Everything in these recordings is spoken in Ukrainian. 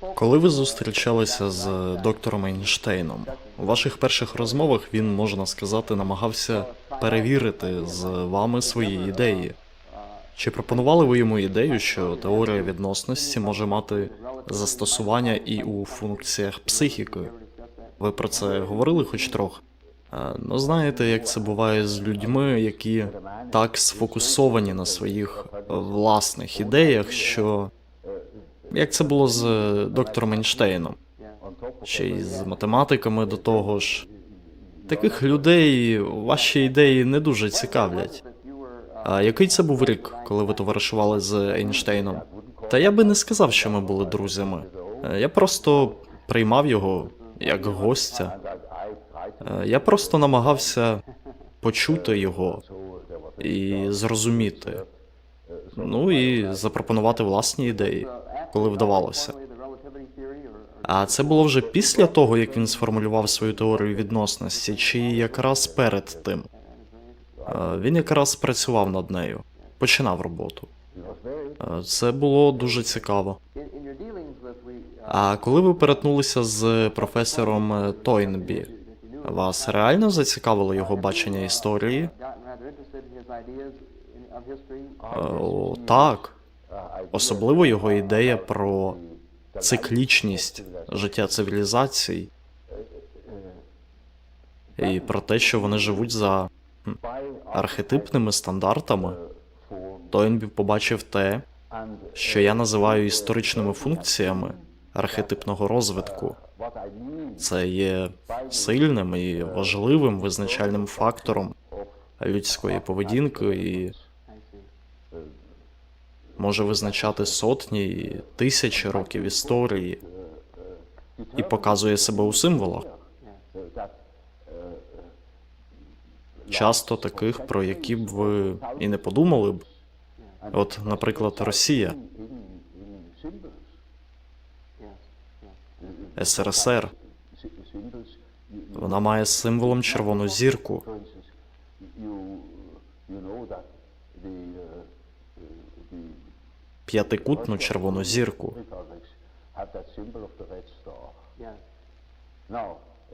Коли ви зустрічалися з доктором Ейнштейном, у ваших перших розмовах він, можна сказати, намагався перевірити з вами свої ідеї. Чи пропонували ви йому ідею, що теорія відносності може мати застосування і у функціях психіки? Ви про це говорили хоч трохи? Е, Ну, знаєте, як це буває з людьми, які так сфокусовані на своїх е, власних ідеях, що як це було з е, доктором Ейнштейном, ще й з математиками до того ж. Таких людей ваші ідеї не дуже цікавлять. А який це був рік, коли ви товаришували з Ейнштейном? Та я би не сказав, що ми були друзями. Е, Я просто приймав його як гостя. Е, Я просто намагався почути його і зрозуміти. Ну і запропонувати власні ідеї, коли вдавалося. А це було вже після того, як він сформулював свою теорію відносності, чи якраз перед тим? Е, Він якраз працював над нею, починав роботу. Е, Це було дуже цікаво. А коли ви перетнулися з професором Тойнбі, вас реально зацікавило його бачення історії? Е, О, так. Особливо його ідея про циклічність життя цивілізацій і про те, що вони живуть за архетипними стандартами. Тойнбі побачив те, що я називаю історичними функціями архетипного розвитку. Це є сильним і важливим визначальним фактором людської поведінки і може визначати сотні і тисячі років історії і показує себе у символах, часто таких, про які б ви і не подумали б. От, наприклад, Росія, СРСР, вона має символом червону зірку. П'ятикутну червону зірку.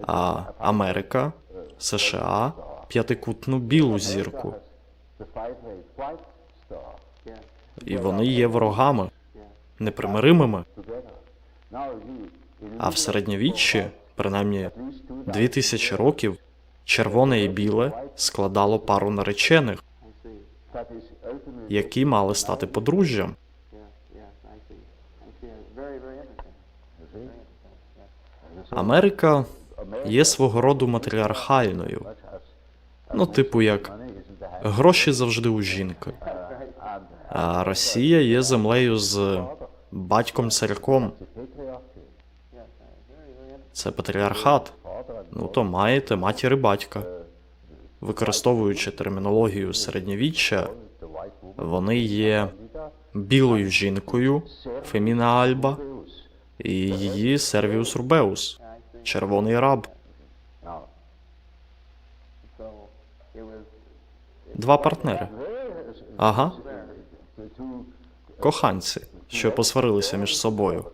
А Америка, США, п'ятикутну білу зірку. І вони є ворогами, непримиримими. А в середньовіччі, принаймні дві тисячі років, червоне і біле складало пару наречених, які мали стати подружжям. Америка є свого роду матріархальною. Ну, типу, як гроші завжди у жінки. А Росія є землею з батьком царьком. Це патріархат. Ну то маєте матір і батька. Використовуючи термінологію середньовіччя, вони є білою жінкою Феміна Альба і її Сервіус Рубеус, червоний раб. Два партнери. Ага, коханці, що посварилися між собою.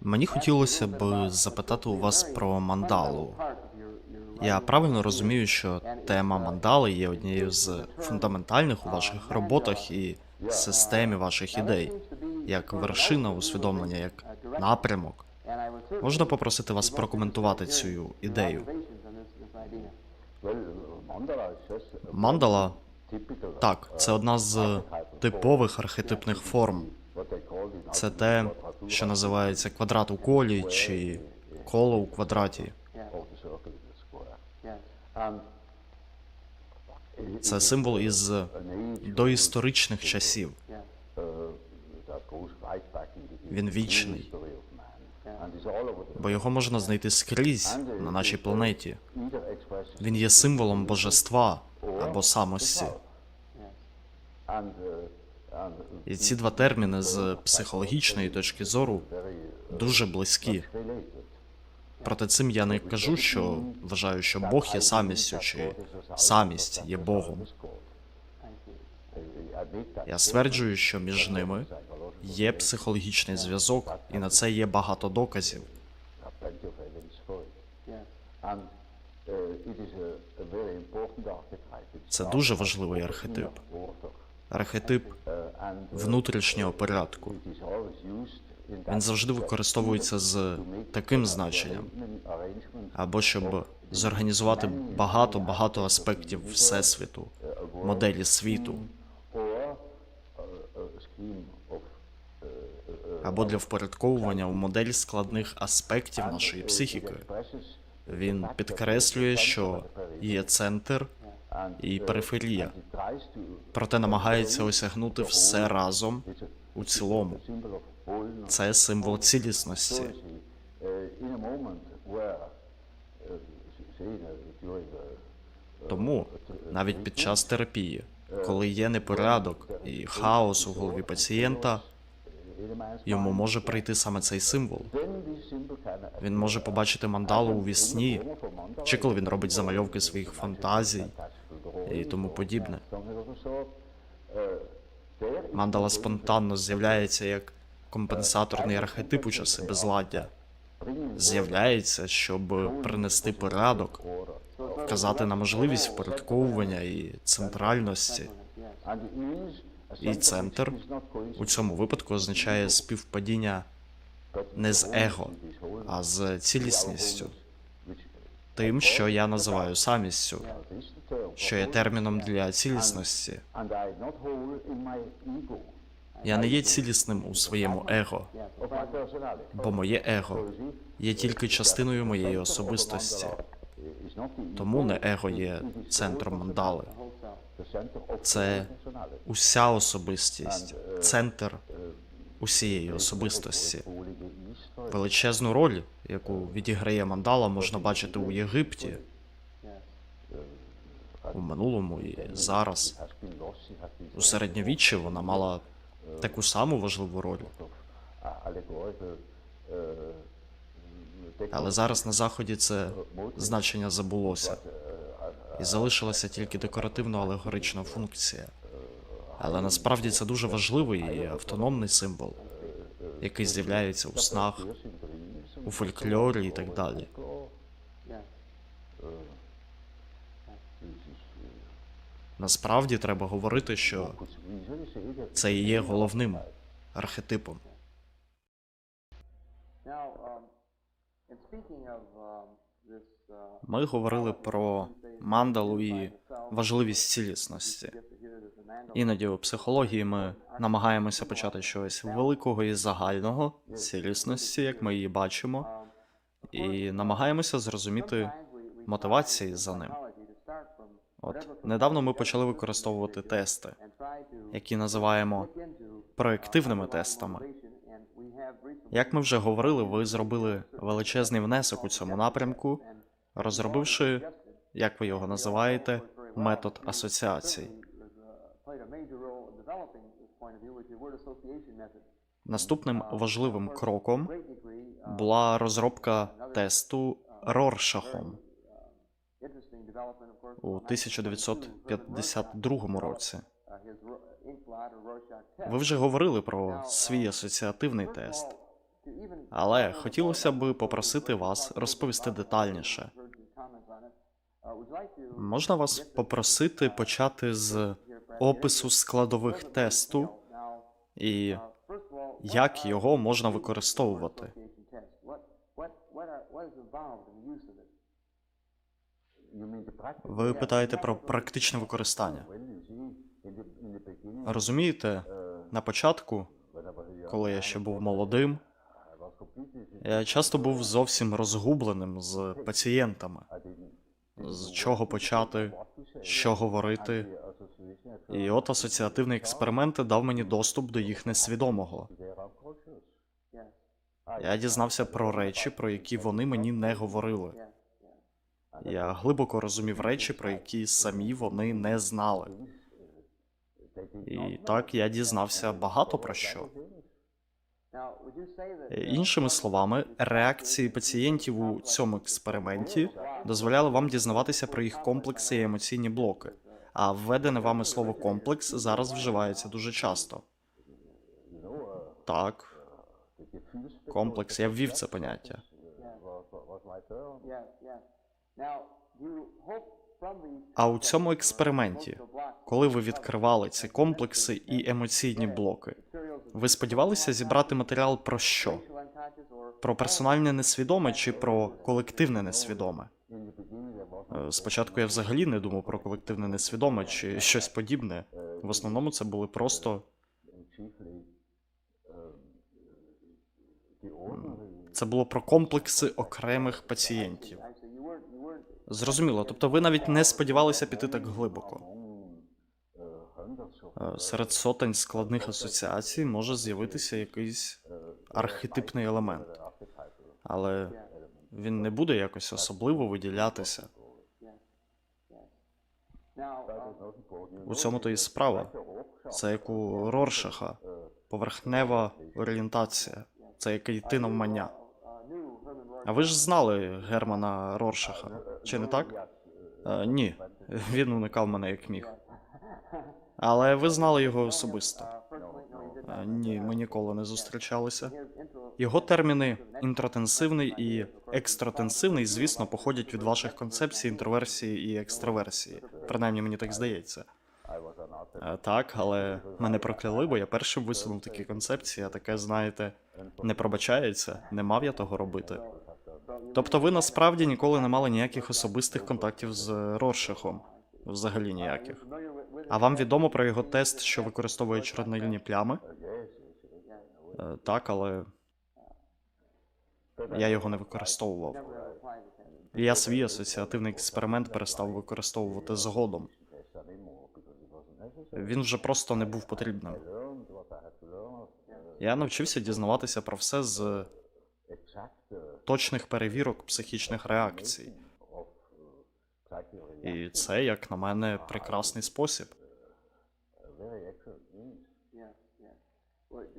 Мені хотілося б запитати у вас про мандалу. Я правильно розумію, що тема мандали є однією з фундаментальних у ваших роботах і системі ваших ідей, як вершина усвідомлення, як напрямок. Можна попросити вас прокоментувати цю ідею? Мандала так, це одна з типових архетипних форм. Це те, що називається квадрат у колі чи коло у квадраті. Це символ із доісторичних часів. Він вічний, бо його можна знайти скрізь на нашій планеті. Він є символом божества або самості. І ці два терміни з психологічної точки зору дуже близькі. Проте цим я не кажу, що вважаю, що Бог є самістю, чи самість є Богом. Я стверджую, що між ними є психологічний зв'язок, і на це є багато доказів. Це дуже важливий архетип. Архетип внутрішнього порядку. Він завжди використовується з таким значенням, або щоб зорганізувати багато-багато аспектів всесвіту, моделі світу, або для впорядковування у модель складних аспектів нашої психіки. Він підкреслює, що є центр і периферія, проте намагається осягнути все разом у цілому. Це символ цілісності. Тому навіть під час терапії, коли є непорядок і хаос у голові пацієнта, йому може прийти саме цей символ. Він може побачити мандалу у вісні, чи коли він робить замальовки своїх фантазій і тому подібне. Мандала спонтанно з'являється як компенсаторний архетип у часи безладдя. З'являється, щоб принести порядок, вказати на можливість впорядковування і центральності. І центр У цьому випадку означає співпадіння не з его, а з цілісністю, тим, що я називаю самістю, що є терміном для цілісності. Я не є цілісним у своєму его, бо моє его є тільки частиною моєї особистості. Тому не его є центром мандали. Це уся особистість, центр усієї особистості. Величезну роль, яку відіграє мандала, можна бачити у Єгипті, у минулому і зараз. У середньовіччі вона мала таку саму важливу роль. Але зараз на заході це значення забулося, і залишилася тільки декоративно-алегорична функція. Але насправді це дуже важливий і автономний символ, який з'являється у снах, у фольклорі і так далі. Насправді треба говорити, що це і є головним архетипом. Ми говорили про мандалу і важливість цілісності. Іноді у психології ми намагаємося почати щось великого і загального цілісності, як ми її бачимо, і намагаємося зрозуміти мотивації за ним. От недавно ми почали використовувати тести, які називаємо проєктивними тестами. Як ми вже говорили, ви зробили величезний внесок у цьому напрямку, розробивши, як ви його називаєте, метод асоціацій. Наступним важливим кроком була розробка тесту Роршахом у 1952 році. Ви вже говорили про свій асоціативний тест, але хотілося б попросити вас розповісти детальніше. Можна вас попросити почати з опису складових тесту і як його можна використовувати? Ви питаєте про практичне використання. Розумієте, на початку, коли я ще був молодим, я часто був зовсім розгубленим з пацієнтами, з чого почати, що говорити. І от асоціативний експеримент дав мені доступ до їх несвідомого. Я дізнався про речі, про які вони мені не говорили. Я глибоко розумів речі, про які самі вони не знали. І так я дізнався багато про що. Іншими словами, реакції пацієнтів у цьому експерименті дозволяли вам дізнаватися про їх комплекси і емоційні блоки. А введене вами слово комплекс зараз вживається дуже часто. Так, комплекс, я ввів це поняття. А у цьому експерименті, Коли ви відкривали ці комплекси і емоційні блоки, ви сподівалися зібрати матеріал про що? Про персональне несвідоме чи про колективне несвідоме? Е, Спочатку я взагалі не думав про колективне несвідоме чи щось подібне. В основному це були просто це було про комплекси окремих пацієнтів. Зрозуміло, тобто ви навіть не сподівалися піти так глибоко. Е, Серед сотень складних асоціацій може з'явитися якийсь архетипний елемент, але він не буде якось особливо виділятися. У цьому то і справа. Це як у Роршаха, поверхнева орієнтація, це як йти навмання. А ви ж знали Германа Роршаха, чи не так? Е, ні, він уникав мене як міг. Але ви знали його особисто. Е, ні, ми ніколи не зустрічалися. Його терміни інтротенсивний і екстротенсивний, звісно, походять від ваших концепцій інтроверсії і екстраверсії. Принаймні мені так здається. Е, Так, але мене прокляли, бо я першим висунув такі концепції, а таке, знаєте, не пробачається, не мав я того робити. Тобто ви насправді ніколи не мали ніяких особистих контактів з Роршахом? Взагалі ніяких. А вам відомо про його тест, що використовує чорнильні плями? Е, Так, але я його не використовував. Я свій асоціативний експеримент перестав використовувати згодом. Він вже просто не був потрібним. Я навчився дізнаватися про все з точних перевірок психічних реакцій. І це, як на мене, прекрасний спосіб.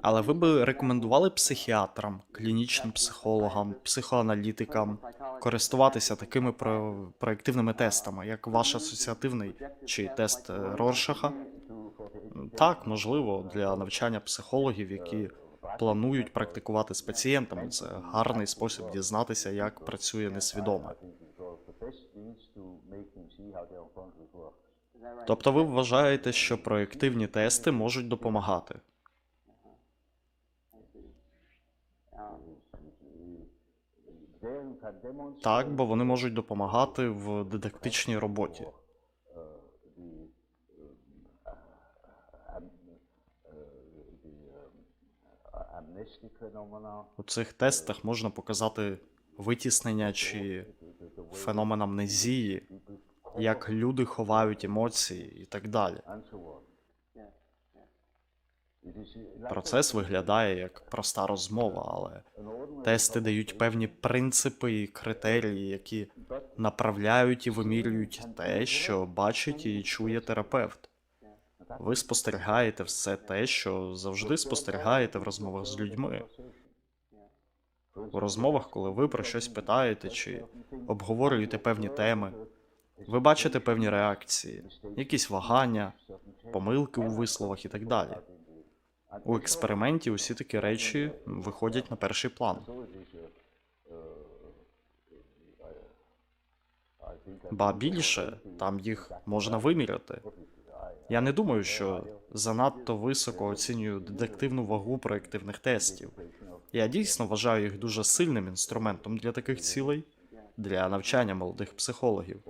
Але ви би рекомендували психіатрам, клінічним психологам, психоаналітикам користуватися такими про- проєктивними тестами, як ваш асоціативний чи тест Роршаха? Так, можливо, для навчання психологів, які планують практикувати з пацієнтами. Це гарний спосіб дізнатися, як працює несвідоме. Тобто ви вважаєте, що проєктивні тести можуть допомагати? Так, бо вони можуть допомагати в дидактичній роботі. У цих тестах можна показати витіснення чи феномен амнезії, як люди ховають емоції і так далі. Процес виглядає як проста розмова, але тести дають певні принципи і критерії, які направляють і вимірюють те, що бачить і чує терапевт. Ви спостерігаєте все те, що завжди спостерігаєте в розмовах з людьми. У розмовах, коли ви про щось питаєте чи обговорюєте певні теми, ви бачите певні реакції, якісь вагання, помилки у висловах і так далі. У експерименті усі такі речі виходять на перший план. Ба більше там їх можна виміряти. Я не думаю, що занадто високо оцінюю детективну вагу проєктивних тестів. Я дійсно вважаю їх дуже сильним інструментом для таких цілей, для навчання молодих психологів.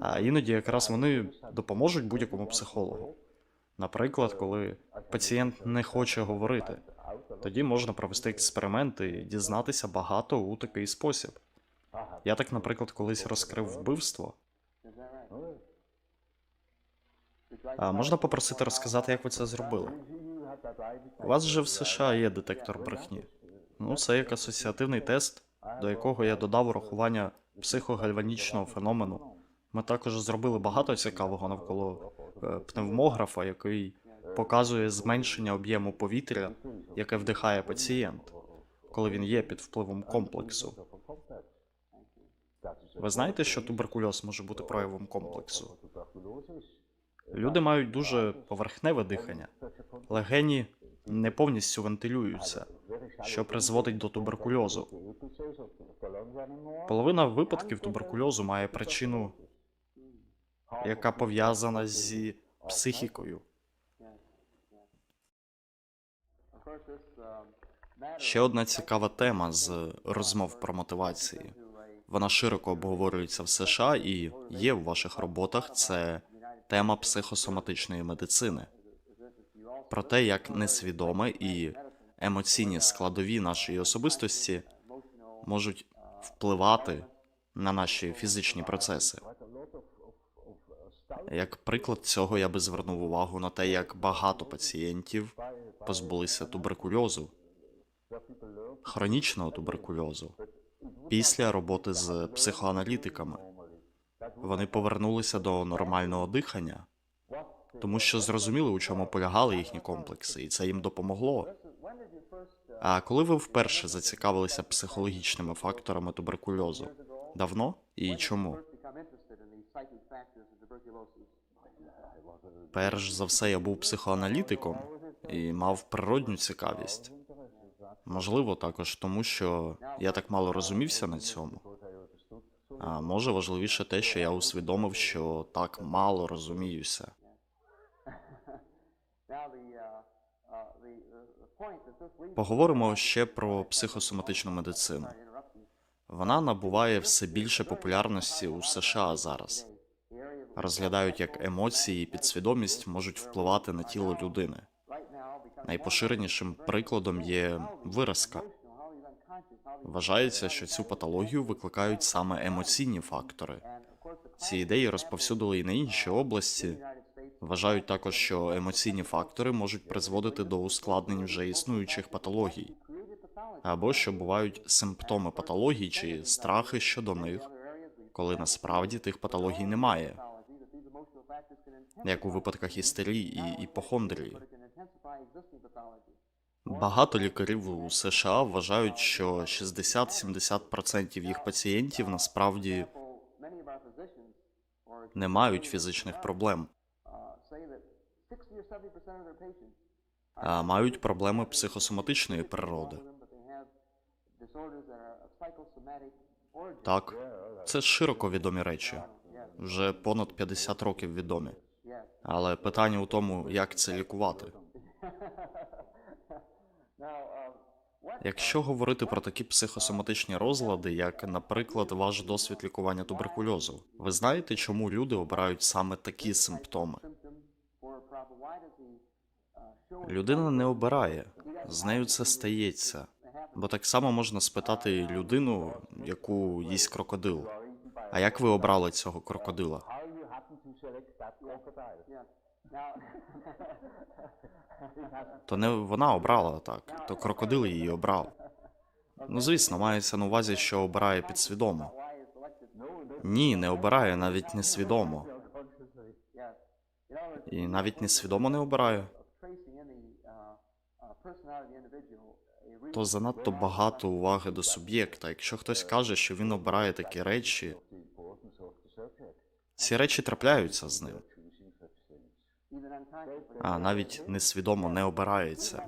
А іноді якраз вони допоможуть будь-якому психологу. Наприклад, коли пацієнт не хоче говорити, тоді можна провести експеримент і дізнатися багато у такий спосіб. Я так, наприклад, колись розкрив вбивство. А можна попросити розказати, як ви це зробили? У вас же в США є детектор брехні. Ну, це як асоціативний тест, до якого я додав урахування психогальванічного феномену. Ми також зробили багато цікавого навколо е, пневмографа, який показує зменшення об'єму повітря, яке вдихає пацієнт, коли він є під впливом комплексу. Ви знаєте, що туберкульоз може бути проявом комплексу? Люди мають дуже поверхневе дихання. Легені не повністю вентилюються, що призводить до туберкульозу. Половина випадків туберкульозу має причину, яка пов'язана зі психікою. Ще одна цікава тема з розмов про мотивації. Вона широко обговорюється в США і є в ваших роботах. Це тема психосоматичної медицини. Про те, як несвідоме і емоційні складові нашої особистості можуть впливати на наші фізичні процеси. Як приклад цього я би звернув увагу на те, як багато пацієнтів позбулися туберкульозу, хронічного туберкульозу після роботи з психоаналітиками. Вони повернулися до нормального дихання, тому що зрозуміли, у чому полягали їхні комплекси, і це їм допомогло. А коли ви вперше зацікавилися психологічними факторами туберкульозу? Давно і чому? Перш за все, я був психоаналітиком і мав природню цікавість. Можливо, також тому, що я так мало розумівся на цьому. А може важливіше те, що я усвідомив, що так мало розуміюся. Поговоримо ще про психосоматичну медицину. Вона набуває все більше популярності у США зараз. Розглядають, як емоції і підсвідомість можуть впливати на тіло людини. Найпоширенішим прикладом є виразка. Вважається, що цю патологію викликають саме емоційні фактори. Ці ідеї розповсюдили і на інші області. Вважають також, що емоційні фактори можуть призводити до ускладнень вже існуючих патологій, або що бувають симптоми патологій чи страхи щодо них, коли насправді тих патологій немає, як у випадках істерії і іпохондрії. Багато лікарів у США вважають, що 60-70% їх пацієнтів насправді не мають фізичних проблем, а мають проблеми психосоматичної природи. Так, це широко відомі речі. Вже понад 50 років відомі. Але питання у тому, як це лікувати. Якщо говорити про такі психосоматичні розлади, як, наприклад, ваш досвід лікування туберкульозу, ви знаєте, чому люди обирають саме такі симптоми? Людина не обирає, з нею це стається. Бо так само можна спитати людину, яку їсть крокодил. А як ви обрали цього крокодила? То не вона обрала так, то крокодил її обрав. Ну, звісно, мається на увазі, що обирає підсвідомо. Ні, не обирає навіть несвідомо. І навіть несвідомо не обирає. То занадто багато уваги до суб'єкта. Якщо хтось каже, що він обирає такі речі, ці речі трапляються з ним, а навіть несвідомо не обирається.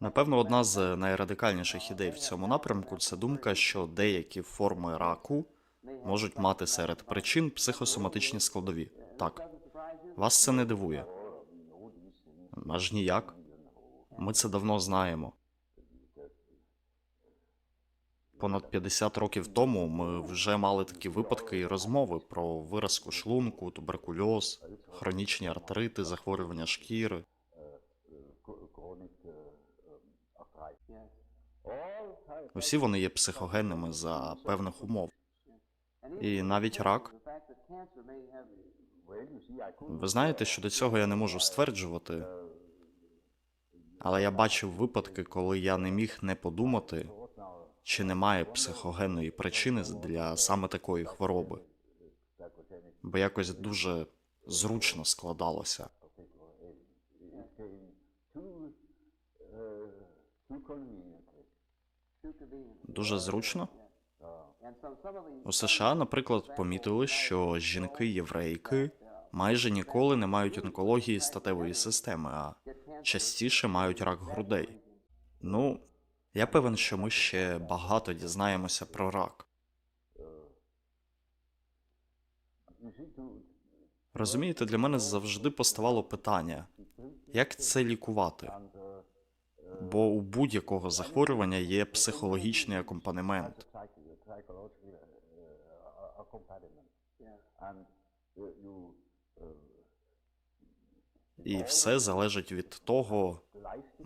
Напевно, одна з найрадикальніших ідей в цьому напрямку це думка, що деякі форми раку можуть мати серед причин психосоматичні складові. Так, вас це не дивує? Аж ніяк. Ми це давно знаємо. Понад 50 років тому ми вже мали такі випадки і розмови про виразку шлунку, туберкульоз, хронічні артрити, захворювання шкіри. Усі вони є психогенними за певних умов. І навіть рак. Ви знаєте, що до цього я не можу стверджувати, але я бачив випадки, коли я не міг не подумати, чи немає психогенної причини для саме такої хвороби, бо якось дуже зручно складалося. Дуже зручно. У США, наприклад, помітили, що жінки-єврейки майже ніколи не мають онкології статевої системи, а частіше мають рак грудей. Ну, я певен, що ми ще багато дізнаємося про рак. Розумієте, для мене завжди поставало питання, як це лікувати? Бо у будь-якого захворювання є психологічний акомпанемент. І все залежить від того,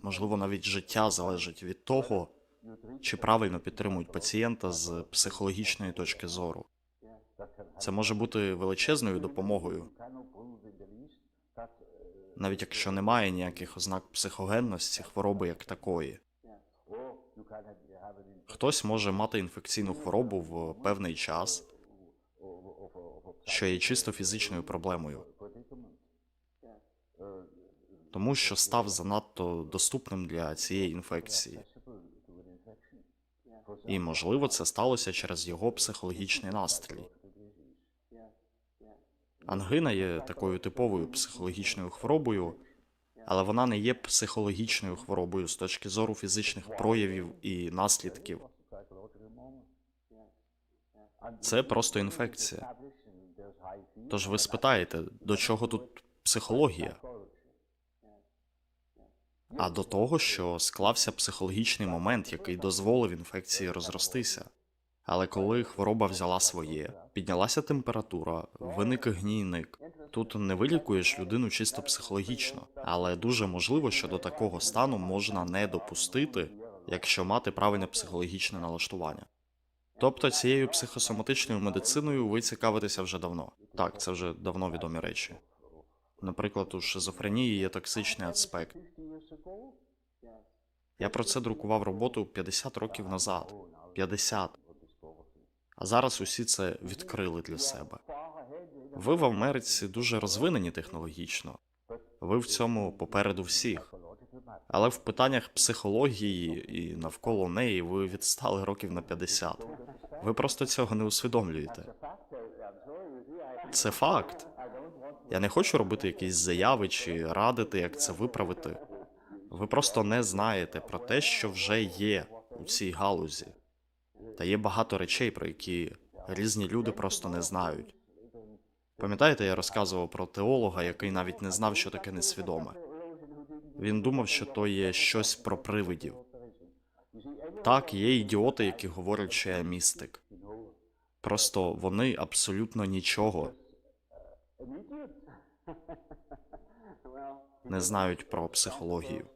можливо, навіть життя залежить від того, чи правильно підтримують пацієнта з психологічної точки зору. Це може бути величезною допомогою, навіть якщо немає ніяких ознак психогенності хвороби як такої. Хтось може мати інфекційну хворобу в певний час, що є чисто фізичною проблемою, тому що став занадто доступним для цієї інфекції. І, можливо, це сталося через його психологічний настрій. Ангина є такою типовою психологічною хворобою, але вона не є психологічною хворобою з точки зору фізичних проявів і наслідків. Це просто інфекція. Тож ви спитаєте, до чого тут психологія? А до того, що склався психологічний момент, який дозволив інфекції розростися. Але коли хвороба взяла своє, піднялася температура, виник гнійник. Тут не вилікуєш людину чисто психологічно, але дуже можливо, що до такого стану можна не допустити, якщо мати правильне психологічне налаштування. Тобто цією психосоматичною медициною ви цікавитеся вже давно. Так, це вже давно відомі речі. Наприклад, у шизофренії є токсичний аспект. Я про це друкував роботу 50 років назад. 50. А зараз усі це відкрили для себе. Ви в Америці дуже розвинені технологічно. Ви в цьому попереду всіх. Але в питаннях психології і навколо неї ви відстали років на 50. Ви просто цього не усвідомлюєте. Це факт. Я не хочу робити якісь заяви чи радити, як це виправити. Ви просто не знаєте про те, що вже є у цій галузі. Та є багато речей, про які різні люди просто не знають. Пам'ятаєте, я розказував про теолога, який навіть не знав, що таке несвідоме. Він думав, що то є щось про привидів. Так, є ідіоти, які говорять, що я містик. Просто вони абсолютно нічого не знають про психологію.